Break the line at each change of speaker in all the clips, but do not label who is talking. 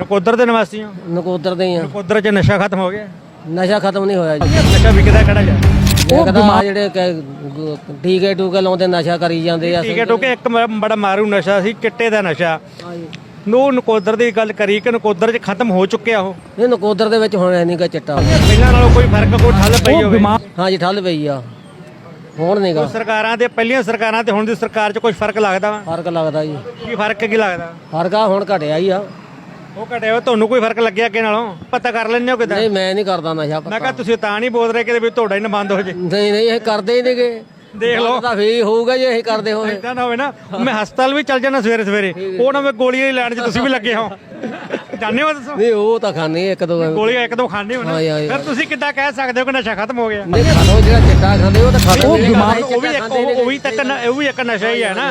ਨਕੋਦਰ ਦੇ ਨਿਵਾਸੀ ਹੋ?
ਨਕੋਦਰ ਦੇ ਹੀ ਆ।
ਨਕੋਦਰ 'ਚ ਨਸ਼ਾ ਖਤਮ ਹੋ ਗਿਆ?
ਨਸ਼ਾ ਖਤਮ ਨਹੀਂ ਹੋਇਆ ਜੀ।
ਨਸ਼ਾ ਵਿਕਦਾ ਕਿਹੜਾ ਜਾ?
ਦੇਖਦਾ ਆਹ ਜਿਹੜੇ ਕਿ ਟੀਕੇ ਟੂਕੇ ਲਾਉਂਦੇ ਨਸ਼ਾ ਕਰੀ ਜਾਂਦੇ ਆ।
ਠੀਕ ਹੈ ਟੋਕੇ ਇੱਕ ਮ- ਬੜਾ ਮਾਰੂ ਨਸ਼ਾ ਸੀ ਚਿੱਟੇ ਦਾ ਨਸ਼ਾ। ਨੂੰ ਨਕੋਦਰ ਦੀ ਗੱਲ ਕਰੀ ਕਿ ਨਕੋਦਰ 'ਚ ਖਤਮ ਹੋ ਚੁੱਕਿਆ ਉਹ?
ਇਹ ਨਕੋਦਰ ਦੇ ਵਿੱਚ ਹੁਣ ਨਹੀਂਗਾ ਚਿੱਟਾ।
ਪਹਿਲਾਂ ਨਾਲੋਂ ਕੋਈ ਫ਼ਰਕ ਕੋਈ ਠੱਲ ਪਈ ਹੋਵੇ?
ਹਾਂਜੀ ਠੱਲ ਪਈ ਆ। ਹੁਣ ਨਹੀਂਗਾ
ਸਰਕਾਰਾਂ ਦੇ ਪਹਿਲੀਆਂ ਸਰਕਾਰਾਂ ਤੇ ਹੁਣ ਦੀ ਸਰਕਾਰ 'ਚ ਕੋਈ ਫ਼ਰਕ ਲੱਗਦਾ ਵਾ?
ਫ਼ਰਕ ਲੱਗਦਾ ਜੀ।
ਕੀ ਫ਼ਰਕ ਕੀ ਲੱਗਦਾ?
ਫ਼ਰਕ ਆ ਹੁਣ ਘਟਿਆ ਹੀ ਆ।
ਉਹ ਘਟਿਆ ਹੋਇਆ ਤੁਹਾਨੂੰ ਕੋਈ ਫ਼ਰਕ ਲੱਗਿਆ ਅੱਗੇ ਨਾਲੋਂ? ਪਤਾ ਕਰ ਲੈਂਦੇ ਹੋ ਕਿਦਾਂ?
ਨਹੀਂ ਮੈਂ ਨਹੀਂ ਕਰਦਾ ਨਸ਼ਾ
ਮੈਂ ਕਿਹਾ ਤੁਸੀਂ ਤਾਂ ਨਹੀਂ ਬੋਲ ਰਹੇ ਕਿ ਵੀ ਤੁਹਾਡਾ ਹੀ ਨਾ ਬੰਦ ਹੋ ਜੇ।
ਨਹੀਂ ਨਹੀਂ ਇਹ ਕਰਦੇ ਹੀ ਨਹੀਂਗੇ
ਦੇਖ ਲਓ।
ਤਾਂ ਫੇਰ ਹੋਊਗਾ ਜੇ ਇਹ ਕਰਦੇ ਹੋਏ
ਇਦਾਂ ਨਾ ਹੋਵੇ ਨਾ ਮੈਂ ਹਸਪਤਾਲ ਵੀ ਚੱਲ ਜਾਣਾ ਸਵੇਰੇ ਸਵੇਰੇ। ਉਹ ਨਾ ਮੈਂ ਗੋਲੀਆਂ ਹੀ ਲੈਣ 'ਚ ਤੁਸੀਂ ਵੀ ਲੱਗੇ ਹੋ। ਜਾਣਦੇ ਹੋ ਦੱਸੋ?
ਨਹੀਂ ਉਹ ਤਾਂ ਖਾਣੇ ਇੱਕ ਦੋ
ਗੋਲੀਆਂ ਇੱਕ ਦੋ ਖਾਣੇ ਹੋ ਨਾ।
ਹਾਂ, ਹਾਂ,
ਫਿਰ ਤੁਸੀਂ ਕਿੱਦਾਂ ਕਹਿ ਸਕਦੇ ਹੋ ਕਿ ਨਸ਼ਾ ਖਤਮ ਹੋ ਗਿਆ?
ਨਹੀਂ ਖਾਣੋ ਜਿਹੜਾ ਚਿੱਟਾ ਖਾਂਦੇ ਉਹ ਤਾਂ ਖਾਂਦੇ
ਉਹ ਬਿਮਾਰ ਉਹ ਵੀ ਇੱਕ ਉਹ ਵੀ ਉਹ ਵੀ ਇੱਕ ਨਸ਼ਾ ਹੀ ਹੈ ਨਾ।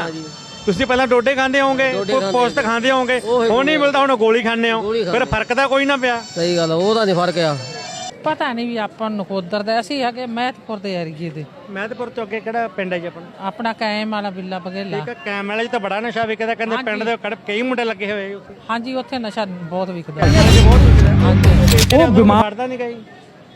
ਤੁਸੀਂ ਪਹਿਲਾਂ ਡੋਡੇ ਖਾਂਦੇ ਹੋਵੋਗੇ ਪੋਸਟ ਖਾਂਦੇ ਹੋਵੋਗੇ। ਉਹ ਨਹੀਂ ਮਿਲਦਾ ਹੁਣ ਗੋਲੀ ਖਾਂਦੇ ਹੋ। ਫਿਰ ਫ਼ਰਕ ਤਾਂ ਕੋਈ ਨਾ ਪਿਆ।
ਸਹੀ ਗੱਲ ਆ, ਉਹਦਾ ਨਹੀਂ ਫ਼ਰਕ ਆ।
ਪਤਾ ਨਹੀਂ ਵੀ ਆਪਾਂ ਨੂੰ ਨਕੋਦਰ ਦਾ ਅਸੀਂ ਹੈਗੇ ਮਹਿਤਪੁਰ ਦੇ ਏਰੀਏ ਦੇ।
ਮਹਿਤਪੁਰ ਤੋਂ ਅੱਗੇ ਕਿਹੜਾ ਪਿੰਡ ਹੈ ਜੀ ਆਪਣਾ?
ਆਪਣਾ ਕਾਇਮ ਵਾਲਾ ਬਿੱਲਾ ਬਗੇਲਾ
ਇੱਕ ਕੈਮ ਵਾਲੇ 'ਚ ਤਾਂ ਬੜਾ ਨਸ਼ਾ ਵਿਕਦਾ ਕਹਿੰਦੇ ਪਿੰਡ ਦੇ ਕੜ ਕਈ ਮੁੰਡੇ ਲੱਗੇ ਹੋਏ ਉੱਥੇ।
ਹਾਂਜੀ ਉੱਥੇ ਨਸ਼ਾ ਬਹੁਤ ਵਿਕਦਾ।
ਬਹੁਤ ਵਿਕਦਾ।
ਹਾਂਜੀ।
ਉਹ ਬਿਮਾਰ ਫੜਦਾ ਨਹੀਂ ਗਈ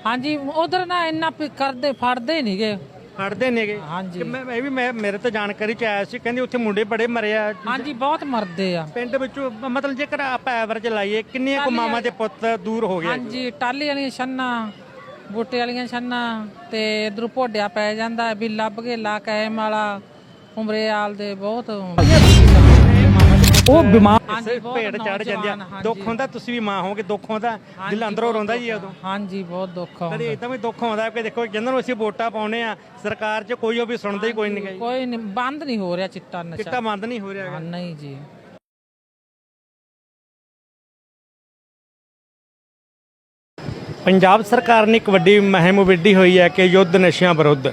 ਹਾਂਜੀ ਉਧਰ ਨਾ ਇੰਨਾ ਵੀ ਕਰਦੇ ਫੜਦੇ ਨਹੀਂਗੇ
ਫੜਦੇ ਨੇਗੇ।
ਹਾਂਜੀ।
ਕਿ ਮੈਂ ਇਹ ਵੀ ਮੈਂ ਮੇਰੇ ਤੋਂ ਜਾਣਕਾਰੀ ਚ ਆਇਆ ਸੀ ਕਹਿੰਦੇ ਉੱਥੇ ਮੁੰਡੇ ਬੜੇ ਮਰੇ ਆ
ਹਾਂਜੀ ਬਹੁਤ ਮਰਦੇ ਆ।
ਪਿੰਡ ਵਿੱਚੋਂ ਮਤਲਬ ਜੇਕਰ ਆਪਾਂ ਐਵਰੇਜ ਲਾਈਏ ਕਿੰਨੀਆਂ ਕੁ ਮਾਵਾਂ ਦੇ ਪੁੱਤ ਦੂਰ ਹੋ ਗਏ?
ਹਾਂਜੀ ਟਾਲੀ ਵਾਲੀਆਂ ਛੰਨਾ ਬੂਟੇ ਵਾਲੀਆਂ ਛੰਨਾ ਤੇ ਇਧਰੋਂ ਭੋਡਿਆ ਪੈ ਜਾਂਦਾ ਹੈ, ਬਿੱਲਾ ਬਗੇਲਾ ਕਾਇਮ ਵਾਲਾ ਉਮਰੇਆਲ ਦੇ ਬਹੁਤ।
ਉਹ ਬਿਮਾਰ
ਹਾਂਜੀ, ਬਹੁਤ
ਭੇਡ ਚੜ ਜਾਂਦੇ ਆ।
ਨੌਜਵਾਨ, ਹਾਂਜੀ।
ਦੁੱਖ ਹੁੰਦਾ ਤੁਸੀਂ ਵੀ ਮਾਂ ਹੋਗੇ ਦੁੱਖ ਹੁੰਦਾ ਦਿਲ ਅੰਦਰੋਂ ਰੋਂਦਾ ਜੀ ਉਦੋਂ।
ਹਾਂਜੀ ਬਹੁਤ ਦੁੱਖ ਆ
ਕਦੇ ਇਦਾਂ ਵੀ ਦੁੱਖ ਆਉਂਦਾ ਕਿ ਦੇਖੋ ਜਿੰਨਾਂ ਨੂੰ ਅਸੀਂ ਵੋਟਾਂ ਪਾਉਨੇ ਆ ਸਰਕਾਰ 'ਚ ਕੋਈ ਉਹ ਵੀ ਸੁਣਦਾ ਹੀ ਕੋਈ ਨਹੀਂ
ਕੋਈ ਨਹੀਂ ਬੰਦ ਨਹੀਂ ਹੋ ਰਿਹਾ ਚਿੱਟਾ ਨਸ਼ਾ।
ਚਿੱਟਾ ਬੰਦ ਨਹੀਂ ਹੋ ਰਿਹਾ ਹੈਗਾ।
ਹਾਂ, ਨਹੀਂ ਜੀ।
ਪੰਜਾਬ ਸਰਕਾਰ ਨੇ ਇੱਕ ਵੱਡੀ ਮੁਹਿੰਮ ਵਿੱਢੀ ਹੋਈ ਹੈ ਕਿ ਯੁੱਧ ਨਸ਼ਿਆਂ ਵਿਰੁੱਧ।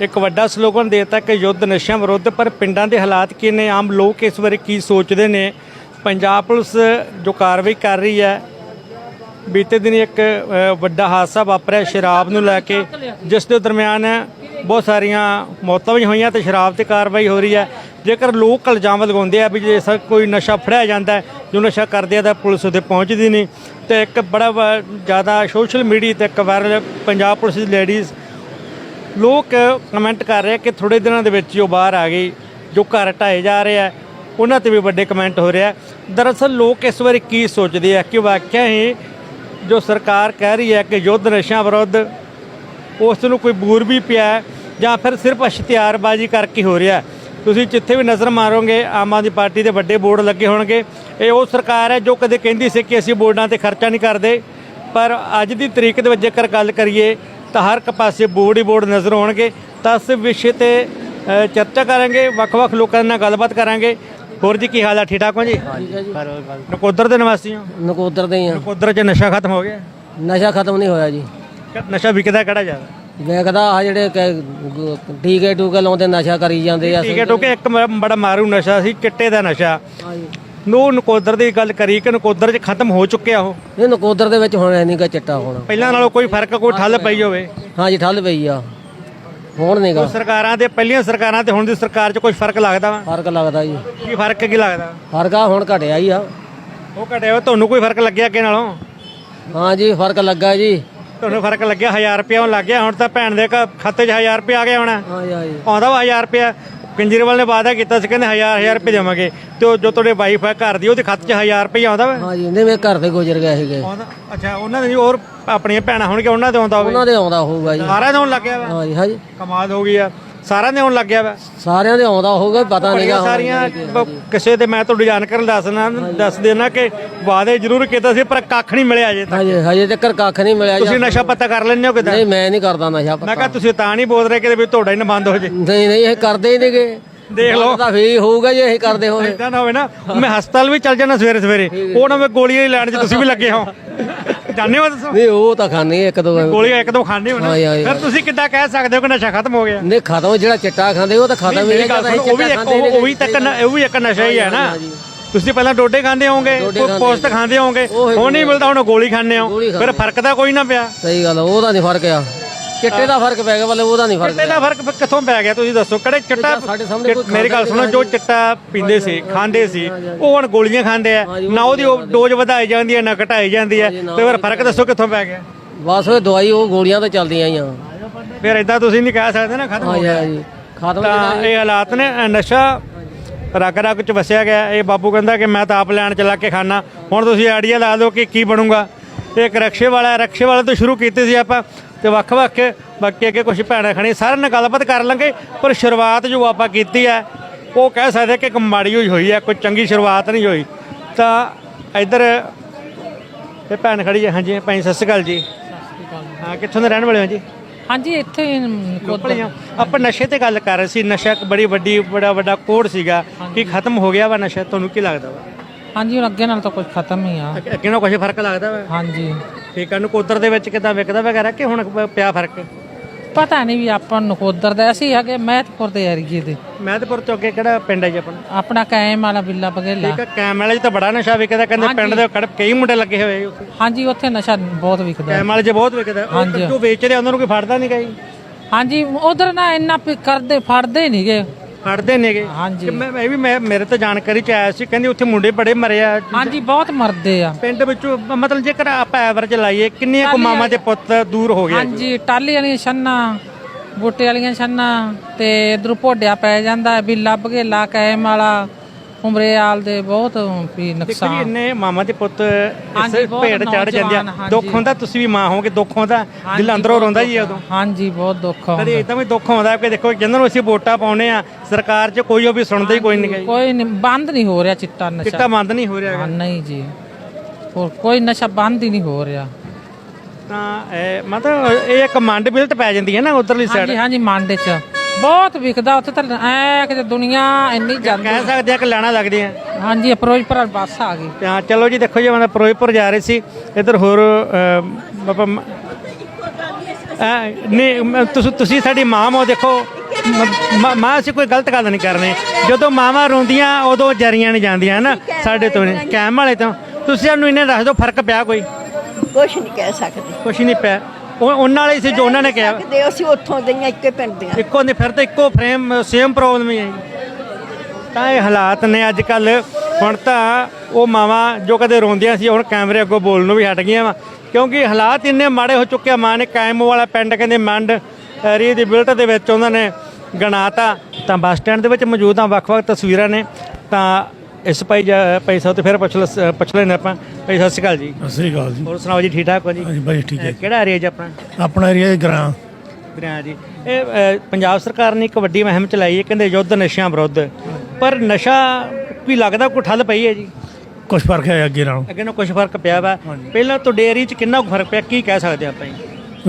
ਇੱਕ ਵੱਡਾ ਸਲੋਗਨ ਦੇਤਾ ਕਿ ਯੁੱਧ ਨਸ਼ਿਆਂ ਵਿਰੁੱਧ, ਪਰ ਪਿੰਡਾਂ ਦੇ ਹਾਲਾਤ ਕੀ ਨੇ ਆਮ? ਲੋਕ ਇਸ ਬਾਰੇ ਕੀ ਸੋਚਦੇ ਨੇ? ਪੰਜਾਬ ਪੁਲਿਸ ਜੋ ਕਾਰਵਾਈ ਕਰ ਰਹੀ ਹੈ, ਬੀਤੇ ਦਿਨ ਇੱਕ ਵੱਡਾ ਹਾਦਸਾ ਵਾਪਰਿਆ ਸ਼ਰਾਬ ਨੂੰ ਲੈ ਕੇ, ਜਿਸ ਦੇ ਦਰਮਿਆਨ ਬਹੁਤ ਸਾਰੀਆਂ ਮੌਤਾਂ ਵੀ ਹੋਈਆਂ ਤੇ ਸ਼ਰਾਬ ਤੇ ਕਾਰਵਾਈ ਹੋ ਰਹੀ ਹੈ। ਜੇਕਰ ਲੋਕ ਇਲਜ਼ਾਮ ਲਗਾਉਂਦੇ ਆ ਵੀ ਜੇ ਸਾ ਕੋਈ ਨਸ਼ਾ ਫੜਿਆ ਜਾਂਦਾ ਜੋ ਨਸ਼ਾ ਕਰਦੇ ਆ ਤਾਂ ਪੁਲਿਸ ਉਹਦੇ ਪਹੁੰਚਦੀ ਨਹੀਂ। ਤੇ ਇੱਕ ਬੜਾ ਵਾ- ਜ਼ਿਆਦਾ ਸੋਸ਼ਲ ਮੀਡੀਆ ਤੇ ਇੱਕ ਵਾਇਰਲ ਪੰਜਾਬ ਪੁਲਿਸ ਦੀ ਲੇਡੀਜ਼ ਲੋਕ ਕਮੈਂਟ ਕਰ ਰਹੇ ਕਿ ਥੋੜੇ ਦਿਨਾਂ ਦੇ ਵਿੱਚ ਹੀ ਉਹ ਬਾਹਰ ਆ ਗਈ ਜੋ ਘਰ ਢਾਏ ਜਾ ਰਹੇ ਆ, ਉਹਨਾਂ ਤੇ ਵੀ ਵੱਡੇ ਕਮੈਂਟ ਹੋ ਰਿਹਾ ਦਰਅਸਲ ਲੋਕ ਇਸ ਬਾਰੇ ਕੀ ਸੋਚਦੇ ਆ ਕਿ ਵਾਕਿਆ ਹੀ ਜੋ ਸਰਕਾਰ ਕਹਿ ਰਹੀ ਹੈ ਕਿ ਯੁੱਧ ਨਸ਼ਿਆਂ ਵਿਰੁੱਧ, ਉਸ ਨੂੰ ਕੋਈ ਬੂਰ ਵੀ ਪਿਆ ਜਾਂ ਫਿਰ ਸਿਰਫ ਇਸ਼ਤਿਹਾਰਬਾਜ਼ੀ ਕਰਕੇ ਹੋ ਰਿਹਾ ਤੁਸੀਂ ਜਿੱਥੇ ਵੀ ਨਜ਼ਰ ਮਾਰੋਗੇ, ਆਮ ਆਦਮੀ ਪਾਰਟੀ ਦੇ ਵੱਡੇ ਬੋਰਡ ਲੱਗੇ ਹੋਣਗੇ। ਇਹ ਉਹ ਸਰਕਾਰ ਹੈ ਜੋ ਕਦੇ ਕਹਿੰਦੀ ਸੀ ਕਿ ਅਸੀਂ ਬੋਰਡਾਂ ਤੇ ਖਰਚਾ ਨਹੀਂ ਕਰਦੇ। ਪਰ ਅੱਜ ਦੀ ਤਰੀਕ ਦੇ ਵਿੱਚ ਜੇਕਰ ਗੱਲ ਕਰੀਏ ਤਾਂ ਹਰ ਇੱਕ ਪਾਸੇ ਬੋਰਡ ਹੀ ਬੋਰਡ ਨਜ਼ਰ ਆਉਣਗੇ। ਤਾਂ ਇਸ ਵਿਸ਼ੇ ਤੇ ਚਰਚਾ ਕਰਾਂਗੇ ਵੱਖ-ਵੱਖ ਲੋਕਾਂ ਨਾਲ ਗੱਲਬਾਤ ਕਰਾਂਗੇ। ਹੋਰ ਜੀ ਕੀ ਹਾਲ ਹੈ ਠੀਕ ਠਾਕ ਹੋ ਜੀ? ਨਕੋਦਰ ਦੇ ਨਿਵਾਸੀ ਹੋ?
ਨਕੋਦਰ ਦੇ ਹੀ ਆ।
ਨਕੋਦਰ 'ਚ ਨਸ਼ਾ ਖਤਮ ਹੋ ਗਿਆ?
ਨਸ਼ਾ ਖਤਮ ਨਹੀਂ ਹੋਇਆ ਜੀ।
ਨਸ਼ਾ ਵਿਕਦਾ ਕਿਹੜਾ ਜ਼ਿਆਦਾ?
ਵੇਖਦਾ ਆ ਜਿਹੜੇ ਟੀਕੇ ਟੂਕੇ ਲਾਉਂਦੇ ਨਸ਼ਾ ਕਰੀ ਜਾਂਦੇ ਆ
ਠੀਕ ਹੈ ਟੋਕੇ ਇੱਕ ਬੜਾ ਮਾਰੂ ਨਸ਼ਾ ਸੀ ਚਿੱਟੇ ਦਾ ਨਸ਼ਾ। ਨੂੰ ਨਕੋਦਰ ਦੀ ਗੱਲ ਕਰੀ ਕਿ ਨਕੋਦਰ 'ਚ ਖਤਮ ਹੋ ਚੁੱਕਿਆ ਉਹ?
ਇਹ ਨਕੋਦਰ ਦੇ ਵਿੱਚ ਹੁਣ ਨਹੀਂਗਾ ਚਿੱਟਾ ਹੁਣ।
ਪਹਿਲਾਂ ਨਾਲੋਂ ਕੋਈ ਫ਼ਰਕ ਕੋਈ ਠੱਲ ਪਈ ਹੋਵੇ?
ਹਾਂਜੀ ਠੱਲ ਪਈ ਆ। ਹੁਣ ਨਹੀਂਗਾ
ਸਰਕਾਰਾਂ ਦੇ ਪਹਿਲੀਆਂ ਸਰਕਾਰਾਂ ਤੇ ਹੁਣ ਦੀ ਸਰਕਾਰ 'ਚ ਕੋਈ ਫ਼ਰਕ ਲੱਗਦਾ ਵਾ?
ਫ਼ਰਕ ਲੱਗਦਾ ਜੀ।
ਕੀ ਫ਼ਰਕ ਕੀ ਲੱਗਦਾ?
ਫ਼ਰਕ ਆ ਹੁਣ ਘਟਿਆ ਹੀ ਆ।
ਉਹ ਘਟਿਆ ਤੁਹਾਨੂੰ ਕੋਈ ਫ਼ਰਕ ਲੱਗਿਆ ਅੱਗੇ ਨਾਲੋਂ?
ਹਾਂਜੀ ਫ਼ਰਕ ਲੱਗਾ ਜੀ।
ਤੁਹਾਨੂੰ ਫ਼ਰਕ ਲੱਗਿਆ 1000 ਰੁਪਇਆ ਹੁਣ ਲੱਗ ਗਿਆ ਹੁਣ ਤਾਂ ਭੈਣ ਦੇ ਖਾਤੇ 'ਚ 1000 ਰੁਪਇਆ ਆ ਗਿਆ ਹੋਣਾ।
ਹਾਂਜੀ ਹਾਂਜੀ
ਆਉਂਦਾ ਵਾ 1000 ਰੁਪਇਆ? ਕੰਜਰੀਵਾਲ ਨੇ ਵਾਅਦਾ ਕੀਤਾ ਸੀ ਕਹਿੰਦੇ 1000 1000 ਰੁਪਏ ਦੇਵਾਂਗੇ। ਤੇ ਉਹ ਜੋ ਤੁਹਾਡੇ ਵਾਈਫ ਹੈ ਘਰ ਦੀ ਉਹਦੇ ਖਾਤੇ 'ਚ 1000 ਰੁਪਇਆ ਆਉਂਦਾ ਵਾ?
ਹਾਂਜੀ ਨਹੀਂ ਮੇਰੇ ਘਰ ਦੇ ਗੁਜ਼ਰ ਗਏ ਸੀਗੇ।
ਆਉਂਦਾ? ਅੱਛਾ ਉਹਨਾਂ ਦੇ ਹੋਰ ਆਪਣੀਆਂ ਭੈਣਾਂ ਹੋਣਗੇ ਉਹਨਾਂ ਦੇ ਆਉਂਦਾ ਹੋਵੇ?
ਉਹਨਾਂ ਦੇ ਆਉਂਦਾ ਹੋਊਗਾ ਜੀ।
ਸਾਰਿਆਂ ਦੇ ਆਉਣ ਲੱਗ ਗਿਆ ਵਾ?
ਹਾਂਜੀ ਹਾਂਜੀ।
ਕਮਾਲ ਹੋ ਗਈ ਆ। ਸਾਰਿਆਂ ਦੇ ਆਉਣ ਲੱਗ ਗਿਆ ਵਾ।
ਸਾਰਿਆਂ ਦੇ ਆਉਂਦਾ ਹੋਊਗਾ ਪਤਾ ਨਹੀਂਗਾ
ਬੜੀਆਂ ਸਾਰੀਆਂ ਬ- ਕਿਸੇ ਤੇ ਮੈਂ ਤੁਹਾਡੀ ਜਾਣਕਾਰੀ ਦੱਸਣਾ ਦੱਸ ਦੇਣਾ ਕਿ ਵਾਅਦੇ ਜ਼ਰੂਰ ਕੀਤਾ ਸੀ ਪਰ ਕੱਖ ਨਹੀਂ ਮਿਲਿਆ ਅਜੇ ਤੱਕ।
ਹਜੇ ਹਜੇ ਤੱਕ ਕੱਖ ਨਹੀਂ ਮਿਲਿਆ ਜੀ
ਤੁਸੀਂ ਨਸ਼ਾ ਪਤਾ ਕਰ ਲੈਂਦੇ ਹੋ ਕਿਦਾਂ?
ਨਹੀਂ ਮੈਂ ਨਹੀਂ ਕਰਦਾ ਨਸ਼ਾ
ਮੈਂ
ਪੱਤਾ।
ਕਿਹਾ ਤੁਸੀਂ ਤਾਂ ਨਹੀਂ ਬੋਲ ਰਹੇ ਕਿ ਵੀ ਤੁਹਾਡਾ ਹੀ ਨਾ ਬੰਦ ਹੋ ਜੇ।
ਨਹੀਂ ਨਹੀਂ ਇਹ ਕਰਦੇ ਹੀ ਨਹੀਂਗੇ।
ਦੇਖ ਲਓ।
ਤਾਂ ਫੇਰ ਹੋਊਗਾ ਜੇ ਇਹ ਕਰਦੇ ਹੋਏ।
ਇਦਾਂ ਨਾ ਹੋਵੇ ਨਾ ਮੈਂ ਹਸਪਤਾਲ ਵੀ ਚੱਲ ਜਾਣਾ ਸਵੇਰੇ ਸਵੇਰੇ। ਉਹ ਨਾ ਮੈਂ ਗੋਲੀਆਂ ਹੀ ਲੈਣ 'ਚ ਤੁਸੀਂ ਵੀ ਲੱਗੇ ਹੋ ਜਾਣਦੇ ਹੋ ਦੱਸੋ?
ਨਹੀਂ ਉਹ ਤਾਂ ਖਾਣੇ ਇੱਕ ਦੋ
ਗੋਲੀਆਂ ਇੱਕ ਦੋ ਖਾਣੇ ਹੋ ਨਾ।
ਹਾਂਜੀ, ਹਾਂਜੀ,
ਫਿਰ ਤੁਸੀਂ ਕਿੱਦਾਂ ਕਹਿ ਸਕਦੇ ਹੋ ਕਿ ਨਸ਼ਾ ਖਤਮ ਹੋ ਗਿਆ?
ਨਹੀਂ ਖਤਮ ਜਿਹੜਾ ਚਿੱਟਾ ਖਾਂਦੇ ਉਹ ਤਾਂ ਖਤਮ ਹੀ
ਮੇਰੀ
ਨਹੀਂ
ਗੱਲ
ਕਰਦਾ
ਸੁਣੋ, ਉਹ ਵੀ ਇੱਕ ਉਹ ਉਹ ਵੀ ਤੱਕ ਉਹ ਵੀ ਇੱਕ ਨਸ਼ਾ ਹੀ ਹੈ ਨਾ। ਤੁਸੀਂ ਪਹਿਲਾਂ ਡੋਡੇ ਖਾਂਦੇ ਹੋਵੋਗੇ ਪੋਸਟ ਖਾਂਦੇ ਹੋਵੋਗੇ ਹੁਣ ਨਹੀਂ ਮਿਲਦਾ ਹੁਣ ਗੋਲੀ ਖਾਂਦੇ ਹੋ।
ਗੋਲੀ
ਫਿਰ ਫ਼ਰਕ ਤਾਂ ਕੋਈ ਨਾ ਪਿਆ।
ਸਹੀ ਗੱਲ ਆ, ਉਹਦਾ ਨਹੀਂ ਫ਼ਰਕ ਆ। ਚਿੱਟੇ ਦਾ ਫ਼ਰਕ ਪੈ ਗਿਆ ਬਲੇ ਉਹਦਾ ਨਹੀਂ ਫ਼ਰਕ
ਚਿੱਟੇ ਦਾ ਫ਼ਰਕ ਫਿਰ ਕਿੱਥੋਂ ਪੈ ਗਿਆ? ਤੁਸੀਂ ਦੱਸੋ ਕਿਹੜੇ ਚਿੱਟਾ
ਸਾਡੇ ਸਾਹਮਣੇ ਕੋਈ
ਮੇਰੀ ਗੱਲ ਸੁਣੋ ਜੋ ਚਿੱਟਾ ਪੀਂਦੇ ਸੀ ਖਾਂਦੇ ਸੀ ਉਹ ਹੁਣ ਗੋਲੀਆਂ ਖਾਂਦੇ ਆ ਨਾ ਉਹਦੀ ਉਹ ਡੋਜ਼ ਵਧਾਈ ਜਾਂਦੀ ਹੈ ਨਾ ਘਟਾਈ ਜਾਂਦੀ ਹੈ। ਤੇ ਫਿਰ ਫ਼ਰਕ ਦੱਸੋ ਕਿੱਥੋਂ ਪੈ ਗਿਆ?
ਬਸ ਉਹ ਦਵਾਈ ਉਹ ਗੋਲੀਆਂ ਤੇ ਚੱਲਦੀਆਂ ਹੀ ਆ
ਫਿਰ ਇਦਾਂ ਤੁਸੀਂ ਨਹੀਂ ਕਹਿ ਸਕਦੇ ਨਾ ਖਤਮ ਹੋ ਗਿਆ।
ਹਾਂਜੀ। ਖਤਮ
ਤਾਂ ਇਹ ਹਾਲਾਤ ਨੇ ਨਸ਼ਾ ਰਗ ਰਗ ਚ ਵਸਿਆ ਗਿਆ। ਇਹ ਬਾਪੂ ਕਹਿੰਦਾ ਕਿ ਮੈਂ ਤਾਂ ਆਪ ਲੈਣ ਚਲਾ ਕੇ ਖਾਣਾ ਹੁਣ ਤੁਸੀਂ ਆਈਡੀਆ ਲਾ ਦਿਓ ਕਿ ਕੀ ਬਣੂਗਾ। ਇੱਕ ਰਕਸ਼ੇ ਵਾਲਾ ਰਕਸ਼ੇ ਵਾਲੇ ਤੋਂ ਸ਼ੁਰੂ ਕੀਤੀ ਸੀ ਆਪਾਂ। ਤੇ ਵੱਖ-ਵੱਖ ਬਾਕੀ ਅੱਗੇ ਕੁਝ ਭੈਣਾਂ ਖਣੀ ਸਾਰਿਆਂ ਨਾਲ ਗੱਲਬਾਤ ਕਰ ਲਾਂਗੇ ਪਰ ਸ਼ੁਰੂਆਤ ਜੋ ਆਪਾਂ ਕੀਤੀ ਹੈ ਉਹ ਕਹਿ ਸਕਦੇ ਕਿ ਇੱਕ ਮਾੜੀ ਹੋਈ ਹੋਈ ਹੈ ਕੋਈ ਚੰਗੀ ਸ਼ੁਰੂਆਤ ਨਹੀਂ ਹੋਈ। ਤਾਂ ਇੱਧਰ ਇਹ ਭੈਣ ਖੜੀ ਹੈ ਹਾਂਜੀ ਭੈਣ ਸਤਿ ਸ਼੍ਰੀ ਅਕਾਲ ਜੀ। ਹਾਂ ਕਿੱਥੋਂ ਦੇ ਰਹਿਣ ਵਾਲੇ ਹੋ ਜੀ?
ਹਾਂਜੀ ਇੱਥੇ
ਭਲੀਆਂ ਆਪਾਂ ਨਸ਼ੇ ਤੇ ਗੱਲ ਕਰ ਰਹੇ ਸੀ ਨਸ਼ਾ ਇੱਕ ਬੜੀ ਵੱਡੀ ਬੜਾ ਵੱਡਾ ਕੋੜ ਸੀਗਾ ਕਿ ਖਤਮ ਹੋ ਗਿਆ ਵਾ ਨਸ਼ਾ? ਤੁਹਾਨੂੰ ਕੀ ਲੱਗਦਾ ਵਾ?
ਹਾਂਜੀ ਹੁਣ ਅੱਗੇ ਨਾਲ ਤਾਂ ਕੁਝ ਖਤਮ ਹੀ ਆ।
ਅੱਗੇ ਨਾਲ ਕੁਝ ਫ਼ਰਕ ਲੱਗਦਾ ਵਾ?
ਹਾਂਜੀ।
ਠੀਕ ਆ ਨਕੋਦਰ ਦੇ ਵਿੱਚ ਕਿਦਾਂ ਵਿਕਦਾ ਵਗੈਰਾ ਕਿ ਹੁਣ ਪ- ਪਿਆ ਫ਼ਰਕ?
ਪਤਾ ਨਹੀਂ ਵੀ ਆਪਾਂ ਨਕੋਦਰ ਦੇ ਅਸੀਂ ਹੈਗੇ ਮਹਿਤਪੁਰ ਦੇ ਏਰੀਏ ਦੇ।
ਮਹਿਤਪੁਰ ਤੋਂ ਅੱਗੇ ਕਿਹੜਾ ਪਿੰਡ ਹੈ ਜੀ ਆਪਣਾ?
ਆਪਣਾ ਕਾਇਮ ਵਾਲਾ ਬਿੱਲਾ ਬਗੇਲਾ
ਠੀਕ ਆ ਕੈਮ ਵਾਲੇ 'ਚ ਤਾਂ ਬੜਾ ਨਸ਼ਾ ਵਿਕਦਾ ਕਹਿੰਦੇ ਪਿੰਡ ਦੇ ਕੜ ਕਈ ਮੁੰਡੇ ਲੱਗੇ ਹੋਏ ਉੱਥੇ।
ਹਾਂਜੀ ਉੱਥੇ ਨਸ਼ਾ ਬਹੁਤ ਵਿਕਦਾ।
ਕੈਮ ਵਾਲੇ 'ਚ ਬਹੁਤ ਵਿਕਦਾ ਉਹ। ਜੋ ਵੇਚਦੇ ਆ ਉਹਨਾਂ ਨੂੰ ਕੋਈ ਫੜਦਾ ਨਹੀਂ ਗਈ
ਹਾਂਜੀ ਉਧਰ ਨਾ ਇੰਨਾ ਕਰਦੇ ਫੜਦੇ ਨਹੀਂਗੇ
ਫੜਦੇ ਨੇਗੇ?
ਹਾਂਜੀ।
ਕਿ ਮੈਂ ਮੈਂ ਵੀ ਮੈਂ ਮੇਰੇ ਤਾਂ ਜਾਣਕਾਰੀ ਚ ਆਇਆ ਸੀ ਕਹਿੰਦੇ ਉੱਥੇ ਮੁੰਡੇ ਬੜੇ ਮਰੇ ਆ।
ਹਾਂਜੀ ਬਹੁਤ ਮਰਦੇ ਆ।
ਪਿੰਡ ਵਿੱਚੋਂ ਮਤਲਬ ਜੇਕਰ ਆਪਾਂ ਐਵਰੇਜ ਲਾਈਏ ਕਿੰਨੀਆਂ ਕੁ ਮਾਵਾਂ ਦੇ ਪੁੱਤ ਦੂਰ ਹੋ ਗਏ?
ਹਾਂਜੀ ਟਾਲੀ ਵਾਲੀਆਂ ਛੰਨਾ ਬੂਟੇ ਵਾਲੀਆਂ ਛੰਨਾ ਤੇ ਇਧਰ ਭੋਡਿਆ ਪੈ ਜਾਂਦਾ ਵੀ ਲੱਭ ਕੇ ਲਾ ਕਾਇਮ ਵਾਲਾ। ਉਮਰੇਆਲ ਦੇ ਬਹੁਤ ਵੀ
ਦੇਖੋ ਜੀ
ਨੁਕਸਾਨ।
ਇੰਨੇ ਮਾਮਾ ਦੇ ਪੁੱਤ
ਹਾਂਜੀ,
ਇਸ
ਬਹੁਤ
ਭੇਡ ਚੜ ਜਾਂਦੇ ਆ।
ਹਾਂਜੀ।
ਦੁੱਖ ਹੁੰਦਾ ਤੁਸੀਂ ਵੀ ਮਾਂ ਹੋਗੇ ਦੁੱਖ ਹੁੰਦਾ ਦਿਲ ਅੰਦਰੋਂ ਰੋਂਦਾ ਜੀ ਉਦੋਂ।
ਹਾਂਜੀ ਬਹੁਤ ਦੁੱਖ ਆਉਂਦਾ।
ਕਦੇ ਇਦਾਂ ਵੀ ਦੁੱਖ ਆਉਂਦਾ ਕਿ ਦੇਖੋ ਜਿੰਨਾਂ ਨੂੰ ਅਸੀਂ ਵੋਟਾਂ ਪਾਉਨੇ ਆ ਸਰਕਾਰ 'ਚ ਕੋਈ ਉਹ ਵੀ ਸੁਣਦਾ ਹੀ ਕੋਈ ਨਹੀਂ
ਕੋਈ ਨਹੀਂ ਬੰਦ ਨਹੀਂ ਹੋ ਰਿਹਾ ਚਿੱਟਾ ਨਸ਼ਾ।
ਚਿੱਟਾ ਬੰਦ ਨਹੀਂ ਹੋ ਰਿਹਾ
ਹਾਂ, ਨਹੀਂ ਜੀ। ਹੋਰ ਕੋਈ ਨਸ਼ਾ ਬੰਦ ਹੀ ਨਹੀਂ ਹੋ ਰਿਹਾ।
ਤਾਂ ਇਹ ਮਤਲਬ ਇਹ ਇੱਕ ਮੰਡ ਬਿਲਟ ਪੈ ਜਾਂਦੀ ਹੈ ਨਾ ਉਧਰਲੀ ਸਾਈਡ
ਹਾਂਜੀ ਹਾਂਜੀ ਮੰਡੇ ਚ। ਬਹੁਤ ਵਿਕਦਾ ਉੱਥੇ ਤਾਂ ਐ ਕਿ ਦੁਨੀਆ ਇੰਨੀ ਜਾਂਦੀ
ਕਹਿ ਸਕਦੇ ਆ ਕਿ ਲੈਣਾ ਲੱਗਦੇ ਆ
ਹਾਂਜੀ ਫਿਰੋਜ਼ਪੁਰ ਬੱਸ ਆ ਗਈ।
ਤੇ ਹਾਂ ਚਲੋ ਜੀ ਦੇਖੋ ਜੀ ਮੈਂ ਫਿਰੋਜ਼ਪੁਰ ਜਾ ਰਹੇ ਸੀ। ਇੱਧਰ ਹੋਰ ਬਾਬਾ ਮ- ਨਹੀਂ ਮ- ਤੁਸੀਂ ਤੁਸੀਂ ਸਾਡੀ ਮਾਂ ਹੋ ਦੇਖੋ। ਮ- ਮ- ਮਾਂ ਅਸੀਂ ਕੋਈ ਗਲਤ ਗੱਲ ਨਹੀਂ ਕਰਨੇ। ਜਦੋਂ ਮਾਵਾਂ ਰੋਂਦੀਆਂ ਉਦੋਂ ਜਰੀਆਂ ਨਹੀਂ ਜਾਂਦੀਆਂ ਨਾ ਸਾਡੇ ਤੋਂ ਨਹੀਂ। ਕੈਮ ਵਾਲੇ ਤੋਂ। ਤੁਸੀਂ ਸਾਨੂੰ ਇਹਨੇ ਦੱਸ ਦਿਓ ਫ਼ਰਕ ਪਿਆ ਕੋਈ?
ਕੁਛ ਨਹੀਂ ਕਹਿ ਸਕਦੇ।
ਕੁਛ ਨਹੀਂ ਪਿਆ। ਉਹ ਉਹਨਾਂ ਵਾਲੇ ਸੀ ਜੋ ਉਹਨਾਂ ਨੇ ਕਿਹਾ।
ਸਕਦੇ ਅਸੀਂ ਉੱਥੋਂ ਦਈਆਂ ਇੱਕੇ ਪਿੰਡ ਦੀਆਂ।
ਇੱਕੋ ਨੇ ਫਿਰ ਤਾਂ ਇੱਕੋ ਫਰੇਮ ਸੇਮ ਪ੍ਰੋਬਲਮ ਹੀ ਹੈ ਜੀ। ਤਾਂ ਇਹ ਹਾਲਾਤ ਨੇ ਅੱਜ ਕੱਲ ਹੁਣ ਤਾਂ ਉਹ ਮਾਵਾਂ ਜੋ ਕਦੇ ਰੋਂਦੀਆਂ ਸੀ ਹੁਣ ਕੈਮਰੇ ਅੱਗੋਂ ਬੋਲਣ ਨੂੰ ਵੀ ਹਟ ਗਈਆਂ ਵਾ। ਕਿਉਂਕਿ ਹਾਲਾਤ ਇੰਨੇ ਮਾੜੇ ਹੋ ਚੁੱਕੇ ਆ ਮਾਂ ਨੇ ਕਾਇਮ ਵਾਲਾ ਪਿੰਡ ਕਹਿੰਦੇ ਮੰਡ ਏਰੀਏ ਦੀ ਬਿਲਟ ਦੇ ਵਿੱਚ ਉਹਨਾਂ ਨੇ ਗਣਾਤਾ। ਤਾਂ ਬੱਸ ਸਟੈਂਡ ਦੇ ਵਿੱਚ ਮੌਜੂਦ ਆ ਵੱਖ-ਵੱਖ ਤਸਵੀਰਾਂ ਨੇ। ਤਾਂ ਇਸ ਭਾਈ ਜਾ- ਭਾਈ ਸਾਹਿਬ ਤੋਂ ਫਿਰ ਪੁੱਛ ਲ- ਪੁੱਛ ਲੈਣੇ ਆਪਾਂ। ਭਾਈ ਸਤਿ ਸ਼੍ਰੀ ਅਕਾਲ ਜੀ।
ਸਤਿ ਸ੍ਰੀ ਅਕਾਲ ਜੀ।
ਹੋਰ ਸੁਣਾਓ ਜੀ ਠੀਕ ਠਾਕ ਹੋ ਜੀ?
ਹਾਂਜੀ ਬਾਈ ਠੀਕ ਹੈ।
ਅਹ ਕਿਹੜਾ ਏਰੀਆ ਜੀ ਆਪਣਾ?
ਆਪਣਾ ਏਰੀਆ ਗ੍ਰਾਂ।
ਦਰਿਆ ਜੀ। ਇਹ ਪੰਜਾਬ ਸਰਕਾਰ ਨੇ ਇੱਕ ਵੱਡੀ ਮੁਹਿੰਮ ਚਲਾਈ ਹੈ ਕਹਿੰਦੇ ਯੁੱਧ ਨਸ਼ਿਆਂ ਵਿਰੁੱਧ। ਪਰ ਨਸ਼ਾ ਕੀ ਲੱਗਦਾ ਕੋਈ ਠੱਲ ਪਈ ਹੈ ਜੀ?
ਕੁਝ ਫ਼ਰਕ ਹੈ ਅੱਗੇ ਨਾਲੋਂ।
ਅੱਗੇ ਨੂੰ ਕੁਝ ਫ਼ਰਕ ਪਿਆ ਵਾ। ਪਹਿਲਾਂ ਤੁਹਾਡੇ ਏਰੀਆ 'ਚ ਕਿੰਨਾ ਕੁ ਫ਼ਰਕ ਪਿਆ? ਕੀ ਕਹਿ ਸਕਦੇ ਆਪਾਂ ਜੀ?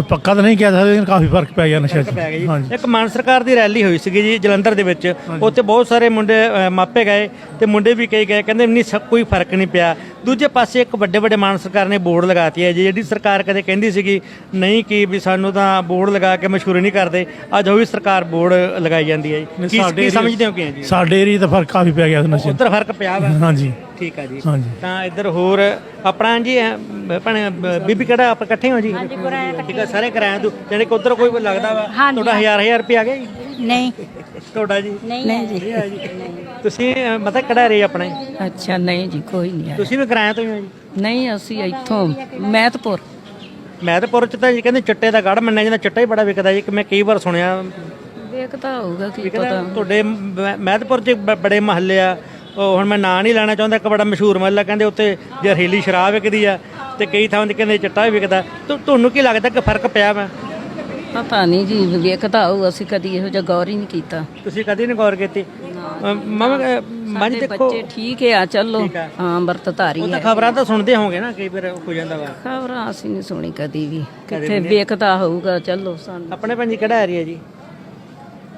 ਪੱਕਾ ਤਾਂ ਨਹੀਂ ਕਹਿ ਸਕਦੇ ਲੇਕਿਨ ਕਾਫੀ ਫ਼ਰਕ ਪੈ ਗਿਆ ਨਸ਼ੇ
ਪੈ ਗਿਆ ਜੀ।
ਹਾਂਜੀ।
ਇੱਕ ਮਾਨ ਸਰਕਾਰ ਦੀ ਰੈਲੀ ਹੋਈ ਸੀਗੀ ਜੀ ਜਲੰਧਰ ਦੇ ਵਿੱਚ। ਉੱਥੇ ਬਹੁਤ ਸਾਰੇ ਮੁੰਡੇ ਅ, ਮਾਪੇ ਗਏ ਤੇ ਮੁੰਡੇ ਵੀ ਕਈ ਗਏ। ਕਹਿੰਦੇ ਨਹੀਂ ਕੋਈ ਫ਼ਰਕ ਨਹੀਂ ਪਿਆ। ਦੂਜੇ ਪਾਸੇ ਇੱਕ ਵੱਡੇ ਵੱਡੇ ਮਾਨ ਸਰਕਾਰ ਨੇ ਬੋਰਡ ਲਗਾਤੀ ਹੈ ਜੀ ਜਿਹੜੀ ਸਰਕਾਰ ਕਦੇ ਕਹਿੰਦੀ ਸੀਗੀ ਨਹੀਂ ਕੀ ਵੀ ਸਾਨੂੰ ਤਾਂ ਬੋਰਡ ਲਗਾ ਕੇ ਮਸ਼ਹੂਰੀ ਨਹੀਂ ਕਰਦੇ ਅੱਜ ਉਹ ਵੀ ਸਰਕਾਰ ਬੋਰਡ ਲਗਾਈ ਜਾਂਦੀ ਹੈ ਜੀ। ਕੀ ਕੀ ਸਮਝਦੇ ਹੋ ਕੀ ਹੈ ਜੀ?
ਸਾਡੇ ਏਰੀਆ ਤਾਂ ਫ਼ਰਕ ਕਾਫੀ ਪੈ ਗਿਆ ਨਸ਼ੇ।
ਉੱਧਰ ਫ਼ਰਕ ਪਿਆ ਵਾ।
ਹਾਂਜੀ।
ਠੀਕ ਆ ਜੀ।
ਹਾਂਜੀ।
ਤਾਂ ਇੱਧਰ ਹੋਰ ਆਪਣਾ ਜੀ ਅਹ, ਭੈਣੇ ਬੀਬੀ ਕਿਹੜਾ ਆਪਾਂ ਇਕੱਠੇ ਹੋ ਜੀ? ਹਾਂਜੀ ਠੀਕ ਆ ਸਾਰੇ ਕਿਰਾਏ ਤੋਂ ਜਾਣੀ ਕਿ ਉੱਧਰ ਕੋਈ ਲੱਗਦਾ ਵਾ? ਤੁਹਾਡਾ ਹਜ਼ਾਰ ਹਜ਼ਾਰ ਰੁਪਏ ਆ ਗਿਆ ਜੀ?
ਨਹੀਂ।
ਤੁਹਾਡਾ ਜੀ?
ਨਹੀਂ ਜੀ।
ਇਹ ਆ ਜੀ। ਤੁਸੀਂ ਅਹ, ਮਤਲਬ ਕਿਹੜਾ ਰੇ ਆਪਣੇ
ਅੱਛਾ ਨਹੀਂ ਜੀ ਕੋਈ ਨਹੀਂ ਆਇਆ
ਤੁਸੀਂ ਵੀ ਕਿਰਾਏ ਤੋਂ ਹੀ ਹੋ ਜੀ?
ਨਹੀਂ ਅਸੀਂ ਇੱਥੋਂ ਮਹਿਤਪੁਰ
ਮਹਿਤਪੁਰ ਚ ਤਾਂ ਜੀ ਕਹਿੰਦੇ ਚਿੱਟੇ ਦਾ ਗੜ ਮੰਨਿਆ ਜਾਂਦਾ ਚਿੱਟਾ ਹੀ ਬੜਾ ਵਿਕਦਾ ਜੀ ਕਿ ਮੈਂ ਕਈ ਵਾਰ ਸੁਣਿਆ।
ਵੇਖਦਾ ਹੋਊਗਾ ਕੀ ਪਤਾ।
ਤੁਹਾਡੇ ਮ- ਮਹਿਤਪੁਰ ਚ ਬ- ਬੜੇ ਮਹੱਲੇ ਆ ਉਹ ਹੁਣ ਮੈਂ ਨਾਂ ਨਹੀਂ ਲੈਣਾ ਚਾਹੁੰਦਾ ਇੱਕ ਬੜਾ ਮਸ਼ਹੂਰ ਮਹੱਲਾ ਕਹਿੰਦੇ ਉੱਥੇ ਜ਼ਹਿਰੀਲੀ ਸ਼ਰਾਬ ਵਿਕਦੀ ਆ ਤੇ ਕਈ ਥਾਵਾਂ ਤੇ ਕਹਿੰਦੇ ਚਿੱਟਾ ਵੀ ਵਿਕਦਾ। ਤੁ- ਤੁਹਾਨੂੰ ਕੀ ਲੱਗਦਾ ਕਿ ਫ਼ਰਕ ਪਿਆ ਵਾ?
ਪਤਾ ਨਹੀਂ ਜੀ ਵੇਖਦਾ ਹੋਊ ਅਸੀਂ ਕਦੀ ਇਹੋ ਜਿਹਾ ਗੌਰ ਹੀ ਨਹੀਂ ਕੀਤਾ।
ਤੁਸੀਂ ਕਦੀ ਨਹੀਂ ਗੌਰ ਕੀਤੀ? ਮਮਾ ਮਾਂ ਜੀ
ਸਾਡੇ
ਦੇਖੋ।
ਬੱਚੇ ਠੀਕ ਆ ਚਲੋ। ਹਾਂ ਵਰਤਧਾਰੀ
ਉਹ ਤਾਂ
ਹੈ
ਖਬਰਾਂ ਤਾਂ ਸੁਣਦੇ ਹੋਗੇ ਨਾ ਕਈ ਵਾਰ ਹੋ ਜਾਂਦਾ ਵਾ।
ਖਬਰਾਂ ਅਸੀਂ ਨਹੀਂ ਸੁਣੀ ਕਦੀ ਵੀ। ਕਿੱਥੇ ਵੇਖਦਾ ਹੋਊਗਾ ਚਲੋ ਸਾਨੂੰ।
ਆਪਣੇ ਭਾਂਜੀ ਕਿਹੜਾ ਏਰੀਆ ਜੀ?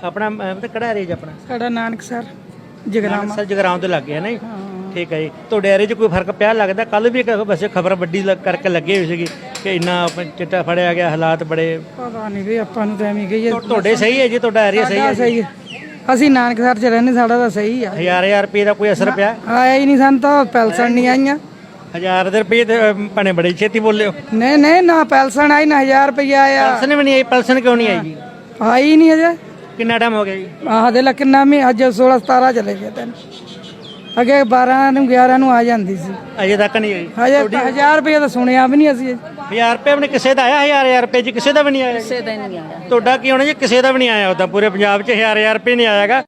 ਆਪਣਾ ਅਹ, ਮਤਲਬ ਕਿਹੜਾ ਏਰੀਆ ਜੀ ਆਪਣਾ?
ਸਾਡਾ ਨਾਨਕਸਰ
ਜਗਰਾਮ ਸਰ ਜਗਰਾਮ ਤੋਂ ਲੱਗ ਗਿਆ ਨਹੀਂ ਠੀਕ ਹੈ ਜੀ। ਤੁਹਾਡੇ ਏਰੀਆ 'ਚ ਕੋਈ ਫ਼ਰਕ ਪਿਆ ਲੱਗਦਾ? ਕੱਲ ਵੀ ਇੱਕ ਵੈਸੇ ਖਬਰ ਵੱਡੀ ਲੱਗ- ਕਰਕੇ ਲੱਗੀ ਹੋਈ ਸੀਗੀ ਕਿ ਇੰਨਾ ਚਿੱਟਾ ਫੜਿਆ ਗਿਆ ਹਾਲਾਤ ਬੜੇ
ਪਤਾ ਨਹੀਂ ਵੀ ਆਪਾਂ ਨੂੰ ਤਾਂ ਐਵੇਂ ਕਹੀਏ।
ਤੁਹਾਡੇ ਸਹੀ ਹੈ ਜੀ? ਤੁਹਾਡਾ ਏਰੀਆ ਸਹੀ ਹੈ
ਸਹੀ ਹੈ। ਅਸੀਂ ਨਾਨਕਸਰ ਚ ਰਹਿੰਦੇ ਸਾਡਾ ਤਾਂ ਸਹੀ ਆ।
ਹਜ਼ਾਰ ਹਜ਼ਾਰ ਰੁਪਏ ਦਾ ਕੋਈ ਅਸਰ ਪਿਆ?
ਆਇਆ ਹੀ ਨਹੀਂ ਸਾਨੂੰ ਤਾਂ ਪੈਲਸਣ ਨਹੀਂ ਆਈਆਂ।
1000 ਦੇ ਰੁਪਏ ਤੇ ਅਮ, ਭੈਣੇ ਬੜੀ ਛੇਤੀ ਬੋਲੇ ਹੋ
ਨਹੀਂ ਨਹੀਂ ਨਾ ਪੈਲਸਨ ਆਈ ਨਾ 1000 ਰੁਪਇਆ ਆਇਆ।
ਪੈਲਸਨ ਵੀ ਨਹੀਂ ਆਈ ਪੈਲਸਨ ਕਿਉਂ ਨਹੀਂ ਆਈ ਜੀ?
ਆਈ ਨਹੀਂ ਅਜੇ।
ਕਿੰਨਾ ਟਾਈਮ ਹੋ ਗਿਆ ਜੀ?
ਆਹ ਦੇ ਕਿੰਨਾ ਮੀ ਅੱਜ 16 17 ਚਲੇ ਗਏ ਤੈਨੂੰ। ਅੱਗੇ 12 ਨੂੰ 11 ਨੂੰ ਆ ਜਾਂਦੀ ਸੀ।
ਅਜੇ ਤੱਕ ਨਹੀਂ ਆਈ
ਹਜੇ 1000 ਰੁਪਇਆ ਤਾਂ ਸੁਣਿਆ ਵੀ ਨਹੀਂ ਅਸੀਂ।
1000 ਰੁਪਏ ਆਪਣੇ ਕਿਸੇ ਦਾ ਆਇਆ 1000 1000 ਰੁਪਏ ਜੀ ਕਿਸੇ ਦਾ ਵੀ ਨਹੀਂ ਆਇਆ।
ਕਿਸੇ ਦਾ ਨਹੀਂ ਆਇਆ।
ਤੁਹਾਡਾ ਕੀ ਹੋਣਾ ਜੀ? ਕਿਸੇ ਦਾ ਵੀ ਨਹੀਂ ਆਇਆ ਉਦਾਂ ਪੂਰੇ ਪੰਜਾਬ 'ਚ 1000 1000 ਰੁਪਏ ਨਹੀਂ ਆਇਆਗਾ।